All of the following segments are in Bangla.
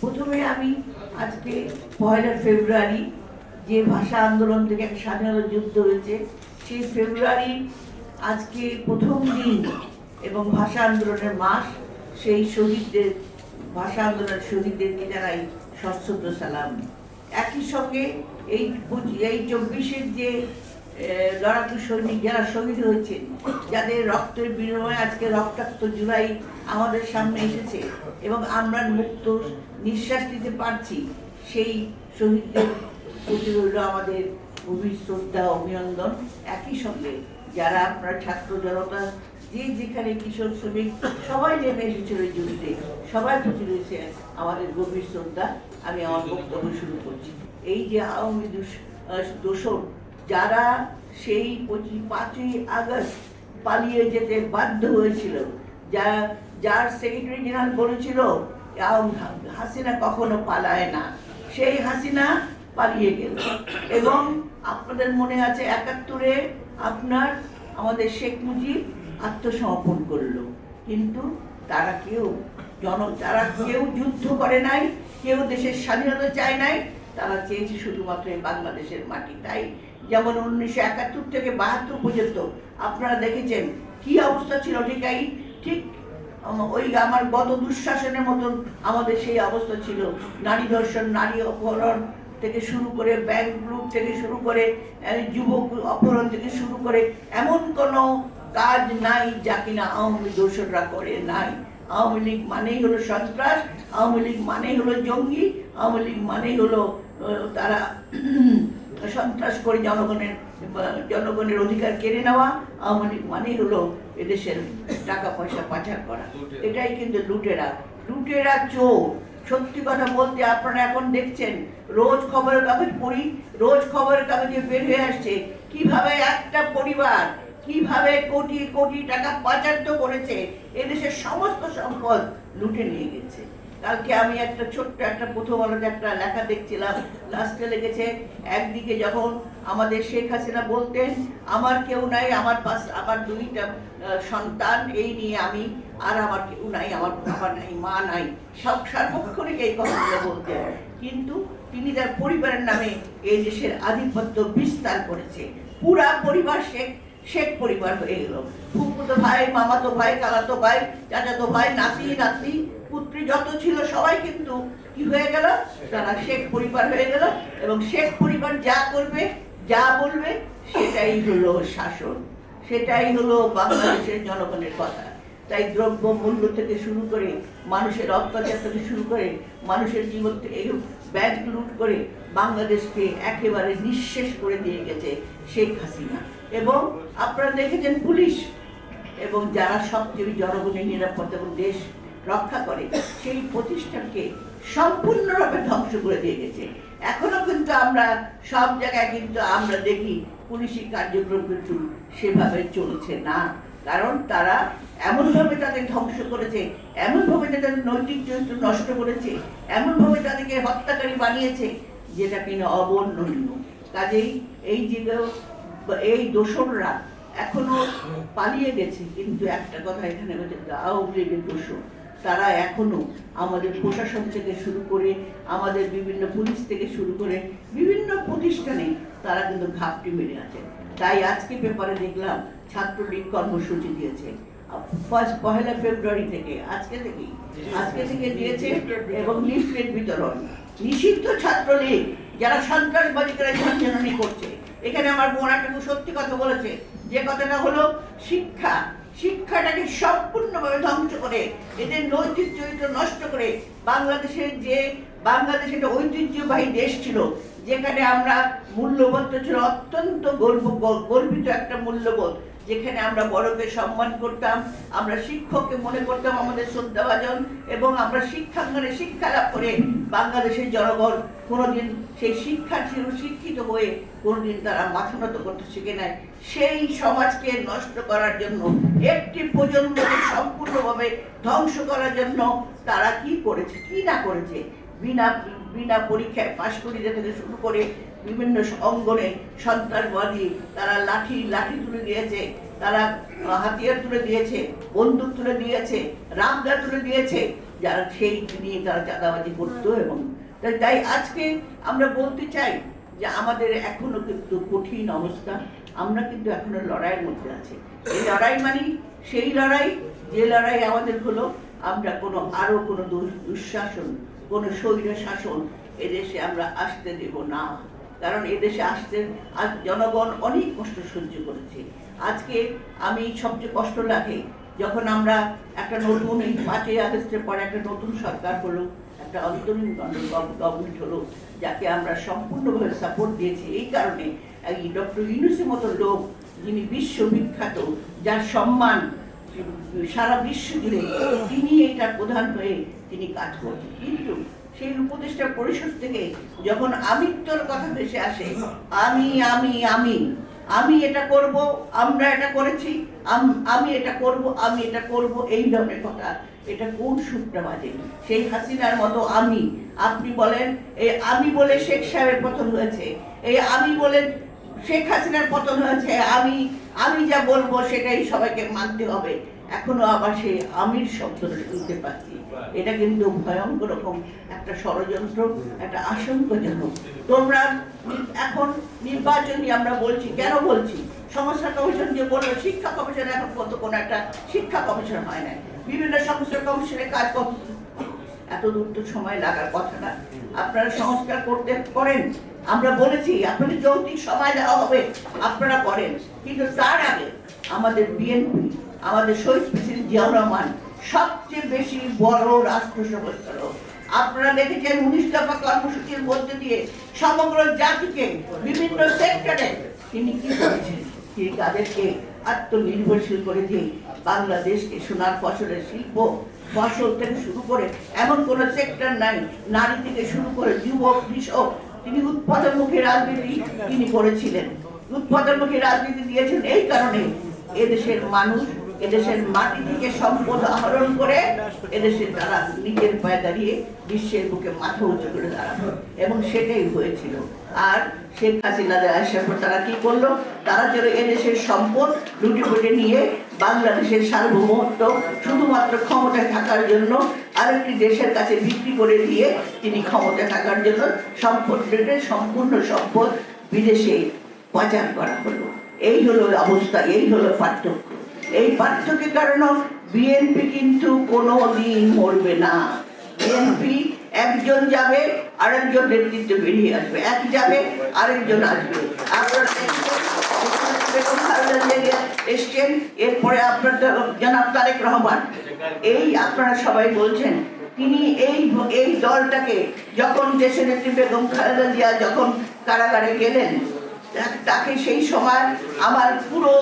প্রথমে আমি আজকে পয়লা ফেব্রুয়ারি যে ভাষা আন্দোলন থেকে একটা স্বাধীনতা যুদ্ধ হয়েছে, সেই ফেব্রুয়ারি আজকে প্রথম দিন এবং ভাষা আন্দোলনের মাস, সেই শহীদদের, ভাষা আন্দোলনের শহীদদেরকে জানাই সশ্রদ্ধ সালাম। একই সঙ্গে এই এই চব্বিশের যে লড়াকু সৈনিক যারা শহীদ হয়েছে যাদের রক্তের বিনিময়ে আজকে রক্তাক্ত জুলাই আমাদের সামনে এসেছে এবং আমরা মুক্ত নিঃশ্বাস নিতে পারছি সেই শহীদদের প্রতি রইল আমাদের গভীর শ্রদ্ধা অভিনন্দন। একই সঙ্গে যারা আপনার ছাত্র জনতা যে যেখানে কিশোর শ্রমিক সবাই নেমে এসেছিল যুদ্ধে সবাই প্রতি রয়েছে আমাদের গভীর শ্রদ্ধা। আমি আমার বক্তব্য শুরু করছি। এই যে আওয়ামী দুষ- আহ, দোসর যারা সেই পঁচিশ, পাঁচই আগস্ট পালিয়ে যেতে বাধ্য হয়েছিল, যা, যার সেক্রেটারি জেনারেল বলেছিল হাসিনা কখনো পালায় না। সেই হাসিনা পালিয়ে গেল। এবং আপনাদের মনে আছে একাত্তরে আপনার, আমাদের শেখ মুজিব আত্মসমর্পণ করল। কিন্তু তারা কেউ, জন, তারা কেউ যুদ্ধ করে নাই, কেউ দেশের স্বাধীনতা চায় নাই, তারা চেয়েছে শুধুমাত্র এই বাংলাদেশের মাটি, তাই যেমন উনিশশো একাত্তর থেকে বাহাত্তর পর্যন্ত আপনারা দেখেছেন কি অবস্থা ছিল, ঠিক এই? ঠিক ওই আমার গত দুঃশাসনের মতন আমাদের সেই অবস্থা ছিল। নারী ধর্ষণ, নারী অপহরণ থেকে শুরু করে ব্যাংক লুট থেকে শুরু করে যুবক অপহরণ থেকে শুরু করে, এমন কোনো কাজ নাই যা কিনা আওয়ামী লীগ করে নাই। আওয়ামী লীগ মানেই হলো সন্ত্রাস, আওয়ামী লীগ মানেই হলো জঙ্গি, আওয়ামী লীগ মানেই হলো তারা সন্ত্রাস করে জনগণের জনগণের অধিকার কেড়ে নেওয়া আওয়ামী লীগ মানেই হলো এদেশের টাকা পয়সা পাচার করা। এটাই কিন্তু লুটেরা। লুটেরা চোর। সত্যি কথা বলতে আপনারা এখন দেখছেন রোজ খবরের কাগজ পড়ি রোজ খবরের কাগজে বের হয়ে আসছে কীভাবে একটা পরিবার কীভাবে কোটি কোটি টাকা পাচার তো করেছে এদেশের সমস্ত সম্পদ লুটে নিয়ে গেছে। কালকে আমি একটা ছোট্ট একটা প্রথম আলোতে একটা লেখা দেখছিলাম, লাস্টে লেগেছে, একদিকে যখন আমাদের শেখ হাসিনা বলতেন, আমার কেউ নাই, আমার পাশ, আমার দুইটা সন্তান, এই নিয়ে আমি, আর আমার কেউ নাই, আমার বাবা নাই, মা নাই। সব সার্বক্ষণিক এই কথাগুলো বলতেন। কিন্তু তিনি তার পরিবারের নামে এই দেশের আধিপত্য বিস্তার করেছে। পুরা পরিবার শেখ শেখ পরিবার হয়ে গেল। ফুফুতো ভাই, মামাতো ভাই কালাতো ভাই, চাচাতো ভাই, নাতি নাতি পুত্রী যত ছিল সবাই কিন্তু কি হয়ে গেল? তারা শেখ পরিবার হয়ে গেল এবং শেখ পরিবার যা করবে, যা বলবে, সেটাই হলো শাসন, সেটাই হলো বাংলাদেশের জনগণের কথা। তাই দ্রব্য মূল্য থেকে শুরু করে মানুষের অত্যাচার থেকে শুরু করে মানুষের জীবন থেকে ব্যাংক লুট করে বাংলাদেশকে একেবারে নিঃশেষ করে দিয়ে গেছে শেখ হাসিনা। এবং আপনারা দেখেছেন পুলিশ, এবং যারা সবচেয়ে জনগণের নিরাপত্তা এবং দেশ রক্ষা করে, সেই প্রতিষ্ঠানকে সম্পূর্ণভাবে ধ্বংস করে দিয়ে গেছে। এখনও কিন্তু আমরা সব জায়গায় কিন্তু আমরা দেখি, পুলিশি কার্যক্রম কিন্তু সেভাবে চলছে না। কারণ তারা এমনভাবে তাদের ধ্বংস করেছে, এমনভাবে তাদের নৈতিক চরিত্র নষ্ট করেছে, এমনভাবে তাদেরকে হত্যাকারী বানিয়েছে, যেটা কিনা অবর্ণনীয়। কাজেই এই যে এই দোসররা এখনও পালিয়ে গেছে। কিন্তু একটা কথা এখানে বলছে আওয়ামী লীগের দোষর তারা এখনও আমাদের প্রশাসন থেকে শুরু করে, আমাদের বিভিন্ন পুলিশ থেকে শুরু করে, বিভিন্ন প্রতিষ্ঠানে তারা কিন্তু ঘাপটি মেরে আছে। তাই আজকে পেপারে দেখলাম ছাত্রলীগ কর্মসূচি দিয়েছে। ফার্স্ট পহেলা ফেব্রুয়ারি থেকে, আজকে থেকেই। আজকে থেকে দিয়েছে এবং লিফলেট বিতরণ। নিষিদ্ধ ছাত্রলীগ, যারা সন্ত্রাসবাদী করে ঝঞ্ঝানি করছে। এখানে আমার বোনাটুকু সত্যি কথা বলেছে। যে কথাটা হলো, শিক্ষা শিক্ষাটাকে সম্পূর্ণভাবে ধ্বংস করে, এদের নৈতিক চরিত্র নষ্ট করে বাংলাদেশের যে, বাংলাদেশের একটা ঐতিহ্যবাহী দেশ ছিল, যেখানে আমরা মূল্যবোধটা ছিল অত্যন্ত গর্ব, গর্বিত একটা মূল্যবোধ। যেখানে আমরা বড়কে সম্মান করতাম, আমরা শিক্ষককে মনে করতাম আমাদের শ্রদ্ধাভাজন, এবং আমরা শিক্ষাঙ্গনে শিক্ষা লাভ করে বাংলাদেশের জনগণ কোনোদিন সেই শিক্ষা ছিল শিক্ষিত হয়ে কোনোদিন তারা মাথা নত করতে শিখে নেয় সেই সমাজকে নষ্ট করার জন্য, একটি প্রজন্মকে সম্পূর্ণভাবে ধ্বংস করার জন্য তারা কি করেছে, কি না করেছে, বিনা বিনা পরীক্ষায় পাশ করিয়ে থেকে শুরু করে বিভিন্ন অঙ্গনে সন্ত্রাসবাদী তারা লাঠি লাঠি তুলে দিয়েছে, তারা হাতিয়ার তুলে দিয়েছে, বন্দুক তুলে দিয়েছে, রামদা তুলে দিয়েছে। যারা সেই নিয়ে তারা চাঁদাবাজি করতো এবং তাই আজকে আমরা বলতে চাই যে আমাদের এখনও কিন্তু কঠিন অবস্থা। আমরা কিন্তু এখনও লড়াইয়ের মধ্যে আছি। এই লড়াই মানে সেই লড়াই, যে লড়াই আমাদের হলো, আমরা কোনো, আরও কোনো দুঃশাসন, কোনো স্বৈর শাসন এদেশে আমরা আসতে দেব না। কারণ এদেশে আসতে আজ জনগণ অনেক কষ্ট সহ্য করেছে। আজকে আমি সবচেয়ে কষ্ট লাগে যখন আমরা একটা নতুন এই পাঁচই আগস্টের পরে একটা নতুন সরকার হলো, একটা অন্তরীণ গভর্নমেন্ট হলো, যাকে আমরা সম্পূর্ণভাবে সাপোর্ট দিয়েছি। এই কারণে এই ডক্টর ইউনুসের মতো লোক যিনি বিশ্ববিখ্যাত যার সম্মান সারা বিশ্ব জুড়ে তিনি এটার প্রধান হয়ে তিনি কাজ করছেন। কিন্তু সেই উপদেষ্টা পরিষদ থেকে যখন আমিত্বর কথা ভেসে আসে, আমি আমি আমি আমি এটা করব, আমরা এটা করেছি, আমি এটা করব, আমি এটা করব, এই ধরনের কথা, এটা কোন সুরটা বাজে? সেই হাসিনার মতো আমি, আপনি বলেন, এই আমি বলে শেখ সাহেবের পতন হয়েছে, এই আমি বলে শেখ হাসিনার পতন হয়েছে, আমি আমি যা বলব সেটাই সবাইকে মানতে হবে। এখনও আবার সে আমির শব্দটা শুনতে পাচ্ছি। এটা কিন্তু ভয়ঙ্কর রকম একটা ষড়যন্ত্র, একটা আশঙ্কাজনক। তোমরা এখন নির্বাচনী আমরা বলছি, কেন বলছি? সংস্কার কমিশন যে বলল, শিক্ষা কমিশন এখন কত কোনো একটা শিক্ষা কমিশন হয় না বিভিন্ন সংস্কার কমিশনের কাজ এত দূর তো সময় লাগার কথা না। আপনারা সংস্কার করতে করেন। আমরা বলেছি, আপনাদের যৌক্তিক সময় দেওয়া হবে, আপনারা করেন। কিন্তু তার আগে আমাদের বিএনপি, আমাদের শহীদ প্রেসিডেন্ট জিয়াউর রহমান সবচেয়ে বেশি বড় রাষ্ট্র সংস্কারক। আপনারা দেখেছেন উনিশ দফা কর্মসূচির মধ্যে দিয়ে সমগ্র জাতিকে বিভিন্ন সেক্টরে তিনি কি করেছেন? তিনি তাদেরকে আত্মনির্ভরশীল করে দিয়ে বাংলাদেশকে সোনার ফসলের শিল্প, ফসল থেকে শুরু করে এমন কোন সেক্টর নাই, নারী থেকে শুরু করে যুবক, কৃষক, তিনি উৎপাদনমুখী রাজনীতি তিনি করেছিলেন। উৎপাদনমুখী রাজনীতি দিয়েছেন এই কারণে। এদেশের মানুষ এদেশের মাটি থেকে সম্পদ আহরণ করে এদেশে তারা নিজের পায়ে দাঁড়িয়ে বিশ্বের বুকে মাথা উঁচু করে দাঁড়ানো এবং সেটাই হয়েছিল। আর শেখ হাসিনা আসার পর তারা কি করল? তারা যেন এদেশের সম্পদ লুটে ফুটে নিয়ে বাংলাদেশের সার্বভৌমত্ব শুধুমাত্র ক্ষমতায় থাকার জন্য আরেকটি দেশের কাছে বিক্রি করে দিয়ে তিনি ক্ষমতায় থাকার জন্য সম্পদ সম্পূর্ণ সম্পদ বিদেশে পাচার করা হলো। এই হলো অবস্থা, এই হলো পার্থক্য। এই পার্থক্যের কারণে বিএনপি কিন্তু কোনো দিন মরবে না। বিএনপি একজন যাবে, আরেকজন নেতৃত্ব বেরিয়ে আসবে। এক যাবে, আরেকজন আসবে। এসছেন, এরপরে আপনার জনাব তারেক রহমান। এই আপনারা সবাই বলছেন, তিনি এই এই দলটাকে যখন দেশের নেত্রী বেগম খালেদা জিয়া যখন কারাগারে গেলেন, তাকে সেই সময় আমার পুরো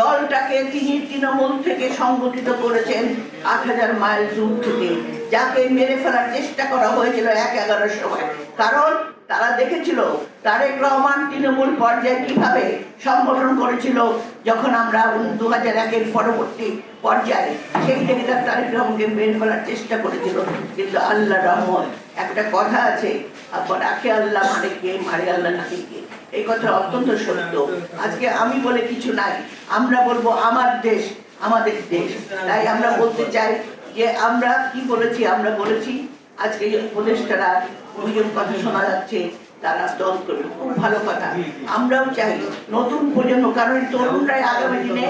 দলটাকে তিনি তৃণমূল থেকে সংগঠিত করেছেন আট হাজার মাইল দূর থেকে, যাকে মেরে ফেলার চেষ্টা করা হয়েছিল এক এগারোর সময়। কারণ তারা দেখেছিল তারেক রহমান তৃণমূল পর্যায়ে কীভাবে সংগঠন করেছিল যখন আমরা দু হাজার একের পরবর্তী পর্যায়ে সেই থেকে তার তারেক রহমানকে মেরে ফেলার চেষ্টা করেছিল। কিন্তু আল্লাহ রহমান একটা কথা আছে রাখে আল্লাহ মানে কে মারে আল্লাহ নাকি কে এই কথা অত্যন্ত সত্য। আজকে আমি বলে কিছু নাই। আমরা বলব আমার দেশ, আমাদের দেশ। তাই আমরা বলতে চাই যে আমরা কি বলেছি, আমরা বলেছি, আজকে উপদেষ্টারা দুজন কথা শোনা যাচ্ছে, তারা দল করবে। খুব ভালো কথা। আমরাও চাই নতুন প্রজন্ম, কারণ তরুণরাই আগামী দিনে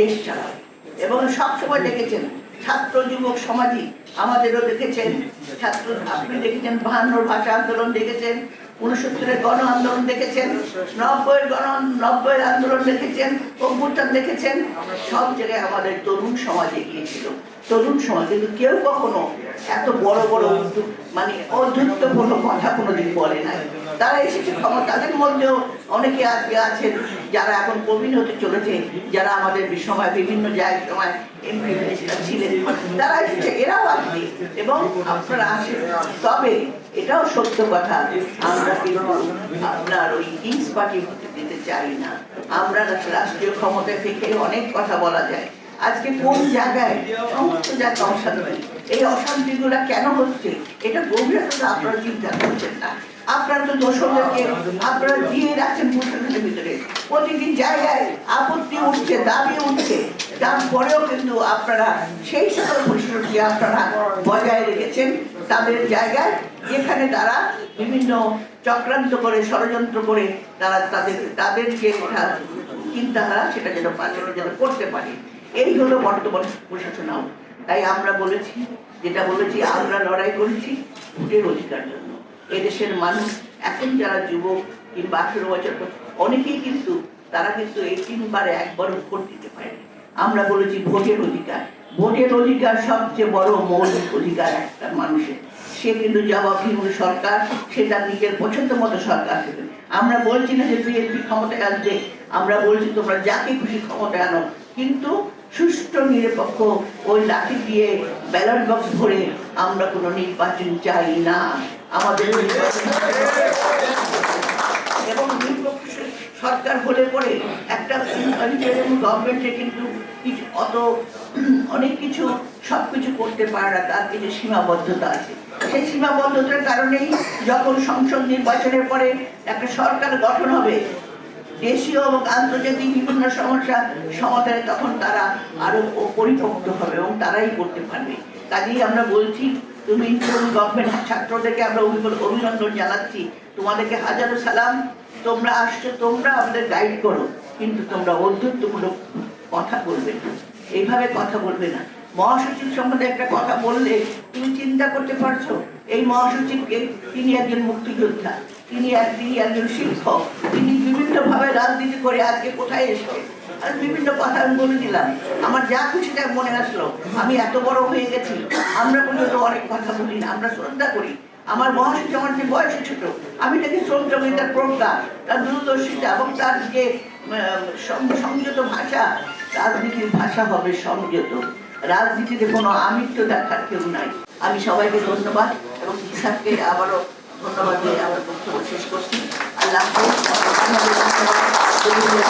দেশ চালাবে। এবং সবসময় দেখেছেন, ছাত্র যুবক সমাজই আমাদেরও দেখেছেন, ছাত্র আপনি দেখেছেন বাহান্নর ভাষা আন্দোলন দেখেছেন উনসত্তরের গণ আন্দোলন দেখেছেন, নব্বইয়ের গণ, নব্বইয়ের আন্দোলন দেখেছেন, অভ্যুত্থান দেখেছেন, সব জায়গায় আমাদের তরুণ সমাজ এগিয়েছিল। তরুণ সমাজ, কিন্তু কেউ কখনো এত বড় বড় মানে অধ্যুত্বপূর্ণ কথা কোনোদিন বলে নাই। তারা এসেছে ক্ষমতা তাদের মধ্যেও অনেকে আজকে আছেন, যারা এখন প্রবীণ হতে চলেছে, যারা আমাদের সময় বিভিন্ন জায়গায় সময় এমপি ছিলেন। তারা এসেছে এরাও আসবে এবং আপনারা আসেন। তবে এটাও সত্য কথা। আমরা আপনার ওই কিংস পার্টি হতে দিতে চাই না। আমরা রাষ্ট্রীয় ক্ষমতা থেকে অনেক কথা বলা যায়। আজকে কোন জায়গায় সমস্ত জায়গায় অসাধারণ। এই অশান্তিগুলা কেন হচ্ছে? এটা গভীরতা আপনারা চিন্তা করছেন না। আপনারা তো দোষরদেরকে আপনারা দিয়ে রাখছেন প্রশাসনের ভিতরে। প্রতিটি জায়গায় আপত্তি উঠছে, দাবি উঠছে। তারপরেও কিন্তু আপনারা সেই সকল পরিস্থিতি আপনারা বজায় রেখেছেন তাদের জায়গায়। যেখানে তারা বিভিন্ন চক্রান্ত করে, ষড়যন্ত্র করে তারা তাদের তাদের যে চিন্তাধারা সেটা যেন পাচন যেন করতে পারে। এই হলো বর্তমান প্রশাসনাও তাই আমরা বলেছি, যেটা বলেছি, আমরা লড়াই করেছি ভোটের অধিকার জন্য। এদেশের মানুষ, এখন যারা যুবক কিংবা আঠেরো বছর অনেকেই কিন্তু, তারা কিন্তু এই তিনবারে একবারও ভোট দিতে পারে আমরা বলেছি ভোটের অধিকার। ভোটের অধিকার সবচেয়ে বড় মৌলিক অধিকার একটা মানুষের। সে কিন্তু জবাবদিহিমূল সরকার সে তার নিজের পছন্দ মতো সরকার দেবে। আমরা বলছি না যে তুই বিএনপি ক্ষমতায় আসবে। আমরা বলছি তোমরা যাকে খুশি ক্ষমতায় আনো। কিন্তু সুষ্ঠু, নিরপেক্ষ ওই লাঠি দিয়ে ব্যালট বক্স ভরে আমরা কোনো নির্বাচন চাই না। আমাদের নির্বাচন এবং সরকার হলে পরে একটা গভর্নমেন্টে কিন্তু কিছু অত অনেক কিছু সব কিছু করতে পারে না। তার কিছু সীমাবদ্ধতা আছে। সেই সীমাবদ্ধতার কারণেই যখন সংসদ নির্বাচনের পরে একটা সরকার গঠন হবে, দেশীয় এবং আন্তর্জাতিক বিভিন্ন সমস্যা সমাধানে তখন তারা আরও পরিপক্ত হবে এবং তারাই করতে পারবে। কাজেই আমরা বলছি, তুমি গভর্নমেন্ট ছাত্রদেরকে আমরা অভি- অভিনন্দন জানাচ্ছি। তোমাদেরকে হাজারো সালাম। তোমরা আসছো, তোমরা আমাদের গাইড করো। কিন্তু তোমরা অধ্যত্বমূলক কথা বলবে না। এইভাবে কথা বলবে না। মহাসচিব সম্বন্ধে একটা কথা বললে তুমি চিন্তা করতে পারছ? এই মহাসচিবকে তিনি একজন মুক্তিযোদ্ধা, তিনি তিনি একজন শিক্ষক, তিনি বিভিন্নভাবে রাজনীতি করে আজকে কোথায় এসে আর বিভিন্ন কথা আমি বলে দিলাম। আমার যা খুশি তাই মনে আসলো। আমি এত বড় হয়ে গেছি। আমরা পর্যন্ত অনেক কথা বলি না আমরা শ্রদ্ধা করি। আমার মহাসচিব আমার যে বয়সে ছোট, আমি তাকে শ্রদ্ধা করি তার প্রজ্ঞা তার দূরদর্শিতা এবং তার যে সংযত ভাষা, রাজনীতির ভাষা হবে সংযত। রাজনীতিতে কোনো আমিত্ব দেখার কেউ নাই। আমি সবাইকে ধন্যবাদ এবং ইসাককে আবারও ধন্যবাদ দিয়ে আমার বক্তব্য শেষ করছি। আল্লাহ Obrigado.